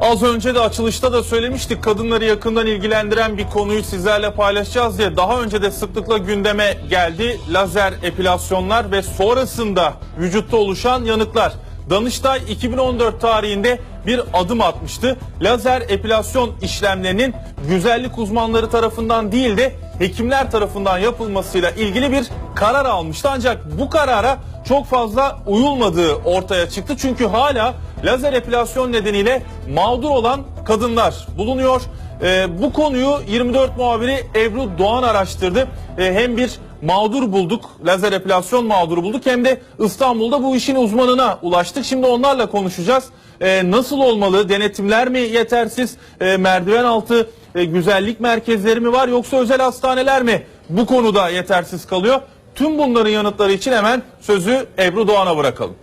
Az önce de açılışta da söylemiştik kadınları yakından ilgilendiren bir konuyu sizlerle paylaşacağız diye daha önce de sıklıkla gündeme geldi. Lazer epilasyonlar ve sonrasında vücutta oluşan yanıklar. Danıştay 2014 tarihinde bir adım atmıştı. Lazer epilasyon işlemlerinin güzellik uzmanları tarafından değil de hekimler tarafından yapılmasıyla ilgili bir karar almıştı. Ancak bu karara çok fazla uyulmadığı ortaya çıktı. Çünkü hala lazer epilasyon nedeniyle mağdur olan kadınlar bulunuyor. Ee, bu konuyu 24 muhabiri Ebru Doğan araştırdı. Ee, hem bir mağdur bulduk, lazer epilasyon mağduru bulduk hem de İstanbul'da bu işin uzmanına ulaştık. Şimdi onlarla konuşacağız. Ee, nasıl olmalı? Denetimler mi yetersiz? Ee, merdiven altı e, güzellik merkezleri mi var yoksa özel hastaneler mi bu konuda yetersiz kalıyor? Tüm bunların yanıtları için hemen sözü Ebru Doğan'a bırakalım.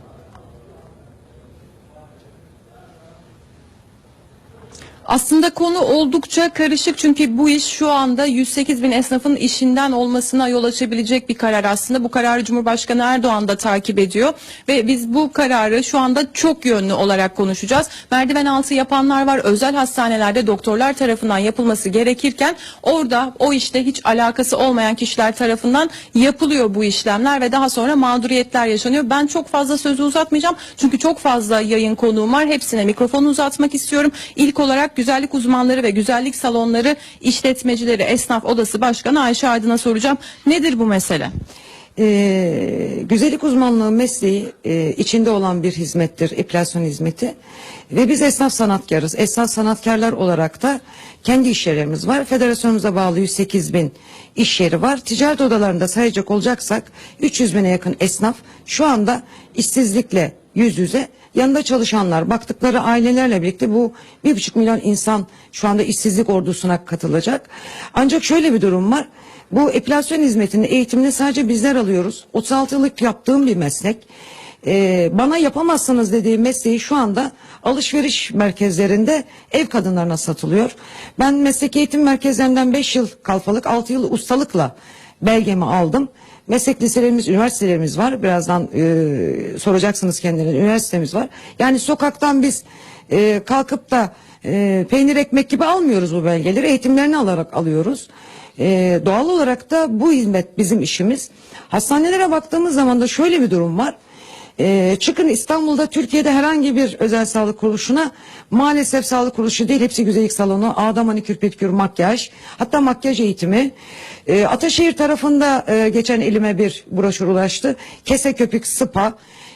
Aslında konu oldukça karışık çünkü bu iş şu anda 108 bin esnafın işinden olmasına yol açabilecek bir karar aslında. Bu kararı Cumhurbaşkanı Erdoğan da takip ediyor ve biz bu kararı şu anda çok yönlü olarak konuşacağız. Merdiven altı yapanlar var özel hastanelerde doktorlar tarafından yapılması gerekirken orada o işte hiç alakası olmayan kişiler tarafından yapılıyor bu işlemler ve daha sonra mağduriyetler yaşanıyor. Ben çok fazla sözü uzatmayacağım çünkü çok fazla yayın konuğum var. Hepsine mikrofonu uzatmak istiyorum. İlk olarak güzellik uzmanları ve güzellik salonları işletmecileri esnaf odası başkanı Ayşe Aydın'a soracağım. Nedir bu mesele? Ee, güzellik uzmanlığı mesleği e, içinde olan bir hizmettir, epilasyon hizmeti. Ve biz esnaf sanatkarız. Esnaf sanatkarlar olarak da kendi iş yerlerimiz var. Federasyonumuza bağlı 108 bin iş yeri var. Ticaret odalarında sayacak olacaksak 300 bine yakın esnaf şu anda işsizlikle yüz yüze. Yanında çalışanlar, baktıkları ailelerle birlikte bu bir buçuk milyon insan şu anda işsizlik ordusuna katılacak. Ancak şöyle bir durum var. Bu epilasyon hizmetini, eğitimini sadece bizler alıyoruz. 36 yıllık yaptığım bir meslek. Ee, bana yapamazsınız dediği mesleği şu anda alışveriş merkezlerinde ev kadınlarına satılıyor. Ben meslek eğitim merkezlerinden 5 yıl kalfalık, 6 yıl ustalıkla belgemi aldım. Meslek liselerimiz, üniversitelerimiz var. Birazdan e, soracaksınız kendilerine. Üniversitemiz var. Yani sokaktan biz e, kalkıp da e, peynir ekmek gibi almıyoruz bu belgeleri. Eğitimlerini alarak alıyoruz. E, doğal olarak da bu hizmet bizim işimiz. Hastanelere baktığımız zaman da şöyle bir durum var. Ee, çıkın İstanbul'da Türkiye'de herhangi bir özel sağlık kuruluşuna maalesef sağlık kuruluşu değil hepsi güzellik salonu ağda manikür pedikür makyaj hatta makyaj eğitimi. Ee, Ataşehir tarafında e, geçen elime bir broşür ulaştı. Kese köpük spa.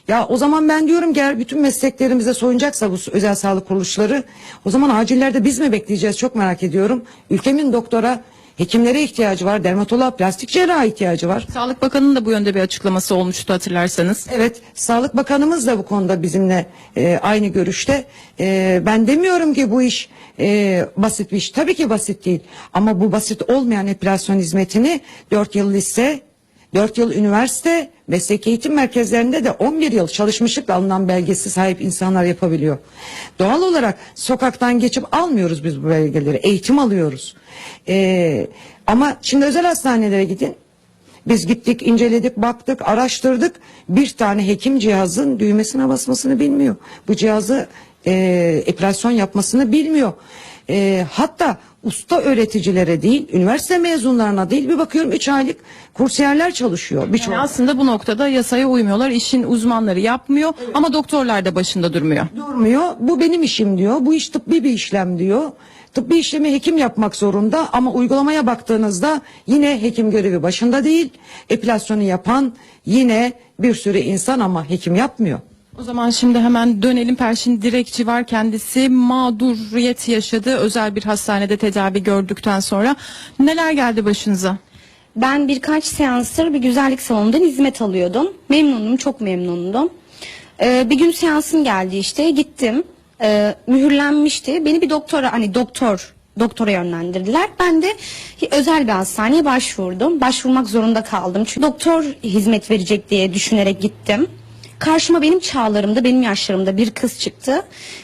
Ya o zaman ben diyorum gel bütün mesleklerimize soyunacaksa bu özel sağlık kuruluşları o zaman acillerde biz mi bekleyeceğiz? Çok merak ediyorum. Ülkemin doktora hekimlere ihtiyacı var dermatoloğa plastik cerraha ihtiyacı var Sağlık Bakanı'nın da bu yönde bir açıklaması olmuştu hatırlarsanız. Evet, Sağlık Bakanımız da bu konuda bizimle e, aynı görüşte. E, ben demiyorum ki bu iş e, basit bir iş. Tabii ki basit değil. Ama bu basit olmayan epilasyon hizmetini 4 yıl lise, 4 yıl üniversite, meslek eğitim merkezlerinde de 11 yıl çalışmışlıkla alınan belgesi sahip insanlar yapabiliyor. Doğal olarak sokaktan geçip almıyoruz biz bu belgeleri. Eğitim alıyoruz. E, ama şimdi özel hastanelere gidin. Biz gittik, inceledik, baktık, araştırdık. Bir tane hekim cihazın düğmesine basmasını bilmiyor. Bu cihazı e, epilasyon yapmasını bilmiyor. E, hatta usta öğreticilere değil, üniversite mezunlarına değil bir bakıyorum 3 aylık kursiyerler çalışıyor. Birçok Yani aslında bu noktada yasaya uymuyorlar. İşin uzmanları yapmıyor ama doktorlar da başında durmuyor. durmuyor. Bu benim işim diyor. Bu iş tıbbi bir işlem diyor. Tıbbi işlemi hekim yapmak zorunda ama uygulamaya baktığınızda yine hekim görevi başında değil. Epilasyonu yapan yine bir sürü insan ama hekim yapmıyor. O zaman şimdi hemen dönelim. Perşin Direkçi var. Kendisi mağduriyet yaşadı. Özel bir hastanede tedavi gördükten sonra. Neler geldi başınıza? Ben birkaç seanstır bir güzellik salonundan hizmet alıyordum. Memnunum, çok memnundum. Ee, bir gün seansım geldi işte, gittim. Ee, mühürlenmişti. Beni bir doktora, hani doktor, doktora yönlendirdiler. Ben de özel bir hastaneye başvurdum. Başvurmak zorunda kaldım. Çünkü doktor hizmet verecek diye düşünerek gittim. Karşıma benim çağlarımda, benim yaşlarımda bir kız çıktı.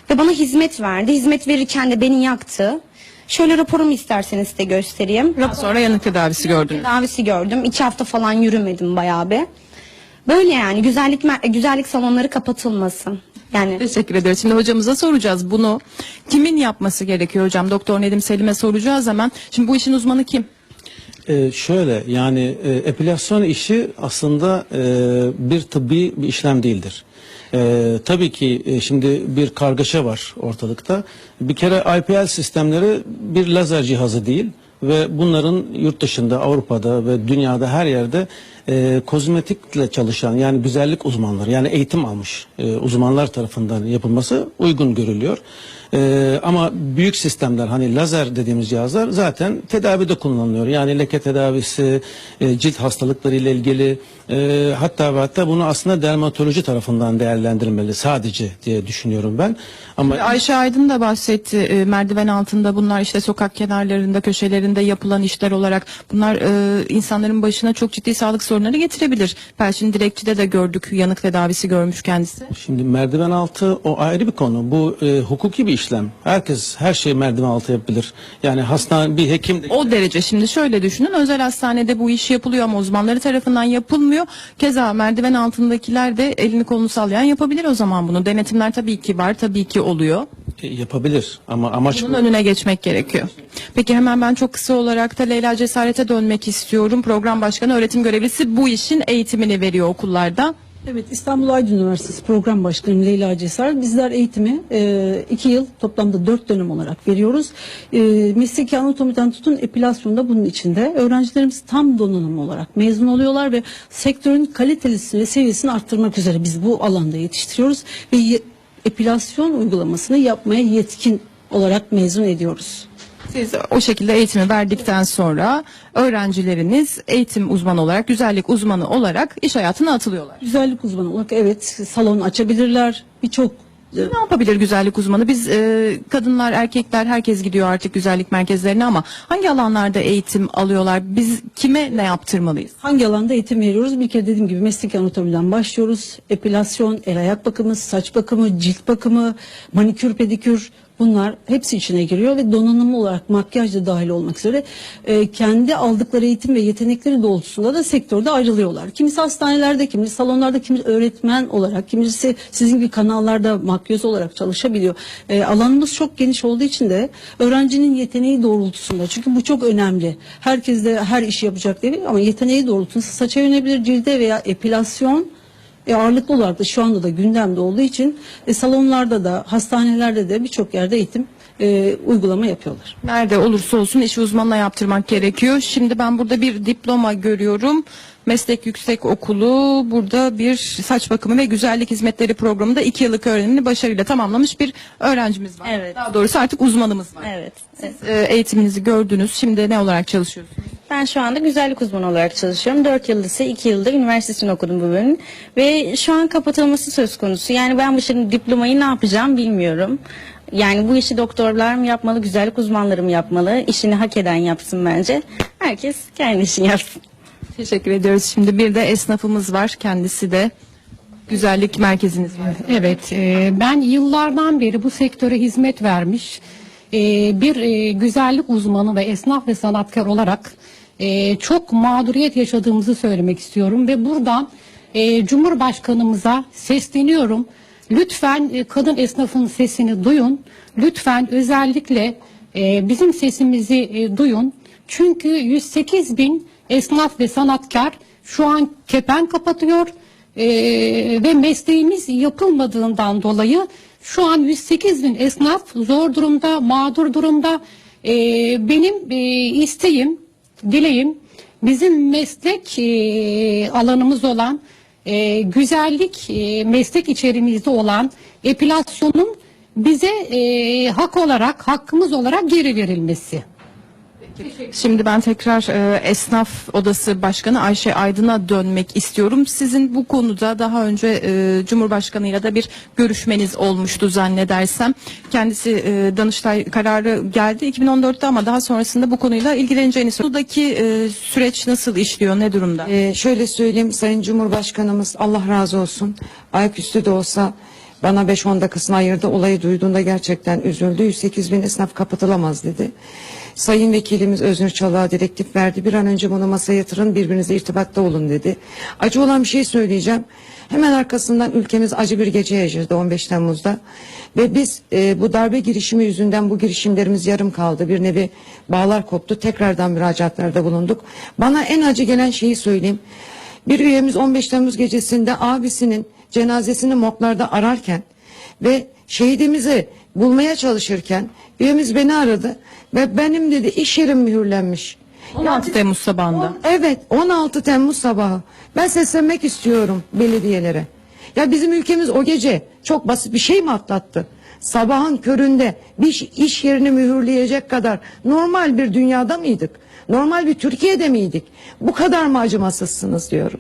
Ve bana hizmet verdi. Hizmet verirken de beni yaktı. Şöyle raporumu isterseniz size göstereyim. Daha sonra yanık tedavisi gördünüz. Tedavisi gördüm. İki hafta falan yürümedim bayağı bir. Böyle yani güzellik güzellik salonları kapatılmasın. Yani Teşekkür ederiz. Şimdi hocamıza soracağız bunu. Kimin yapması gerekiyor hocam? Doktor Nedim Selim'e soracağız hemen. Şimdi bu işin uzmanı kim? Ee, şöyle yani e, epilasyon işi aslında e, bir tıbbi bir işlem değildir. E, tabii ki e, şimdi bir kargaşa var ortalıkta. Bir kere IPL sistemleri bir lazer cihazı değil ve bunların yurt dışında Avrupa'da ve dünyada her yerde e, kozmetikle çalışan yani güzellik uzmanları yani eğitim almış e, uzmanlar tarafından yapılması uygun görülüyor. E, ama büyük sistemler hani lazer dediğimiz cihazlar zaten tedavide kullanılıyor. Yani leke tedavisi, e, cilt hastalıkları ile ilgili e, hatta ve hatta bunu aslında dermatoloji tarafından değerlendirmeli sadece diye düşünüyorum ben. Ama Ayşe Aydın da bahsetti. e, merdiven altında bunlar işte sokak kenarlarında, köşelerinde yapılan işler olarak bunlar e, insanların başına çok ciddi sağlık sorunları getirebilir. Perşin Dilekçi'de de gördük. Yanık tedavisi görmüş kendisi. Şimdi merdiven altı o ayrı bir konu. Bu e, hukuki bir işlem. Herkes her şeyi merdiven altı yapabilir. Yani hastane bir hekim de O derece şimdi şöyle düşünün özel hastanede bu iş yapılıyor ama uzmanları tarafından yapılmıyor. Keza merdiven altındakiler de elini kolunu sallayan yapabilir o zaman bunu. Denetimler tabii ki var tabii ki oluyor. e, yapabilir ama amaç Bunun önüne geçmek gerekiyor. Peki hemen ben çok kısa olarak da Leyla Cesaret'e dönmek istiyorum. Program Başkanı öğretim görevlisi bu işin eğitimini veriyor okullarda. Evet İstanbul Aydın Üniversitesi Program Başkanı Leyla Cesaret. Bizler eğitimi e, iki yıl toplamda dört dönem olarak veriyoruz. E, mesleki anatomiden tutun epilasyonda bunun içinde. Öğrencilerimiz tam donanım olarak mezun oluyorlar ve sektörün kalitesini ve seviyesini arttırmak üzere biz bu alanda yetiştiriyoruz. Ve epilasyon uygulamasını yapmaya yetkin olarak mezun ediyoruz. Siz o şekilde eğitimi verdikten sonra öğrencileriniz eğitim uzmanı olarak, güzellik uzmanı olarak iş hayatına atılıyorlar. Güzellik uzmanı olarak evet salon açabilirler. Birçok e, Ne yapabilir güzellik uzmanı? Biz e, kadınlar, erkekler herkes gidiyor artık güzellik merkezlerine ama hangi alanlarda eğitim alıyorlar? Biz kime ne yaptırmalıyız? Hangi alanda eğitim veriyoruz? Bir kere dediğim gibi meslek anatomiden başlıyoruz. Epilasyon, el ayak bakımı, saç bakımı, cilt bakımı, manikür, pedikür bunlar hepsi içine giriyor ve donanımlı olarak makyaj da dahil olmak üzere e, kendi aldıkları eğitim ve yetenekleri doğrultusunda da sektörde ayrılıyorlar. Kimisi hastanelerde, kimisi salonlarda, kimisi öğretmen olarak, kimisi sizin gibi kanallarda makyöz olarak çalışabiliyor. E, alanımız çok geniş olduğu için de öğrencinin yeteneği doğrultusunda çünkü bu çok önemli. Herkes de her işi yapacak değil ama yeteneği doğrultusunda saça yönebilir, cilde veya epilasyon e, ağırlıklı olarak da şu anda da gündemde olduğu için e, salonlarda da hastanelerde de birçok yerde eğitim e, uygulama yapıyorlar. Nerede olursa olsun işi uzmanla yaptırmak gerekiyor. Şimdi ben burada bir diploma görüyorum. Meslek Yüksek Okulu burada bir saç bakımı ve güzellik hizmetleri programında iki yıllık öğrenimini başarıyla tamamlamış bir öğrencimiz var. Evet. Daha doğrusu artık uzmanımız var. evet. Siz e, eğitiminizi gördünüz. Şimdi ne olarak çalışıyorsunuz? Ben şu anda güzellik uzmanı olarak çalışıyorum. 4 yıl lise, 2 yılda üniversitesini okudum bu bölümün. Ve şu an kapatılması söz konusu. Yani ben bu şimdi diplomayı ne yapacağım bilmiyorum. Yani bu işi doktorlar mı yapmalı, güzellik uzmanları mı yapmalı? İşini hak eden yapsın bence. Herkes kendi işini yapsın. Teşekkür ediyoruz. Şimdi bir de esnafımız var. Kendisi de güzellik merkeziniz var. Evet, e, ben yıllardan beri bu sektöre hizmet vermiş e, bir e, güzellik uzmanı ve esnaf ve sanatkar olarak e, çok mağduriyet yaşadığımızı söylemek istiyorum ve buradan e, Cumhurbaşkanımıza sesleniyorum. Lütfen e, kadın esnafın sesini duyun. Lütfen özellikle e, bizim sesimizi e, duyun. Çünkü 108 bin esnaf ve sanatkar şu an kepen kapatıyor. Ee, ve mesleğimiz yapılmadığından dolayı şu an 108 bin esnaf zor durumda, mağdur durumda. Ee, benim e, isteğim, dileğim bizim meslek e, alanımız olan e, güzellik e, meslek içerimizde olan epilasyonun bize e, hak olarak, hakkımız olarak geri verilmesi. Şimdi ben tekrar e, Esnaf Odası Başkanı Ayşe Aydın'a dönmek istiyorum. Sizin bu konuda daha önce e, Cumhurbaşkanıyla da bir görüşmeniz olmuştu zannedersem. Kendisi e, Danıştay kararı geldi 2014'te ama daha sonrasında bu konuyla ilgileneceğini söyledi. Buradaki e, süreç nasıl işliyor, ne durumda? Ee, şöyle söyleyeyim Sayın Cumhurbaşkanımız Allah razı olsun ayaküstü de olsa bana 5-10 dakikasını ayırdı. Olayı duyduğunda gerçekten üzüldü. 108 bin esnaf kapatılamaz dedi. Sayın Vekilimiz Öznur Çalık'a direktif verdi. Bir an önce bunu masaya yatırın birbirinize irtibatta olun dedi. Acı olan bir şey söyleyeceğim. Hemen arkasından ülkemiz acı bir gece yaşadı 15 Temmuz'da. Ve biz e, bu darbe girişimi yüzünden bu girişimlerimiz yarım kaldı. Bir nevi bağlar koptu. Tekrardan müracaatlarda bulunduk. Bana en acı gelen şeyi söyleyeyim. Bir üyemiz 15 Temmuz gecesinde abisinin cenazesini morglarda ararken ve şehidimizi bulmaya çalışırken üyemiz beni aradı ve benim dedi iş yerim mühürlenmiş. 16 Temmuz sabahında. On- Evet 16 Temmuz sabahı. Ben seslenmek istiyorum belediyelere. Ya bizim ülkemiz o gece çok basit bir şey mi atlattı? Sabahın köründe bir iş- iş yerini mühürleyecek kadar normal bir dünyada mıydık? Normal bir Türkiye'de miydik? Bu kadar mı acımasızsınız diyorum.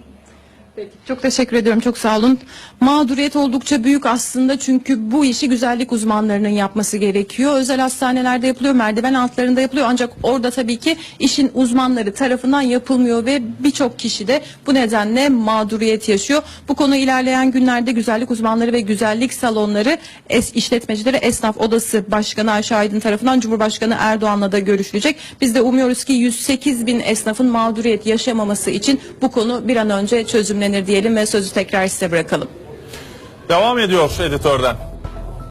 Çok teşekkür ediyorum. Çok sağ olun. Mağduriyet oldukça büyük aslında çünkü bu işi güzellik uzmanlarının yapması gerekiyor. Özel hastanelerde yapılıyor, merdiven altlarında yapılıyor ancak orada tabii ki işin uzmanları tarafından yapılmıyor ve birçok kişi de bu nedenle mağduriyet yaşıyor. Bu konu ilerleyen günlerde güzellik uzmanları ve güzellik salonları es işletmecileri Esnaf Odası Başkanı Ayşe Aydın tarafından Cumhurbaşkanı Erdoğan'la da görüşülecek. Biz de umuyoruz ki 108 bin esnafın mağduriyet yaşamaması için bu konu bir an önce çözümlenir diyelim ve sözü tekrar size bırakalım. Devam ediyor editörden.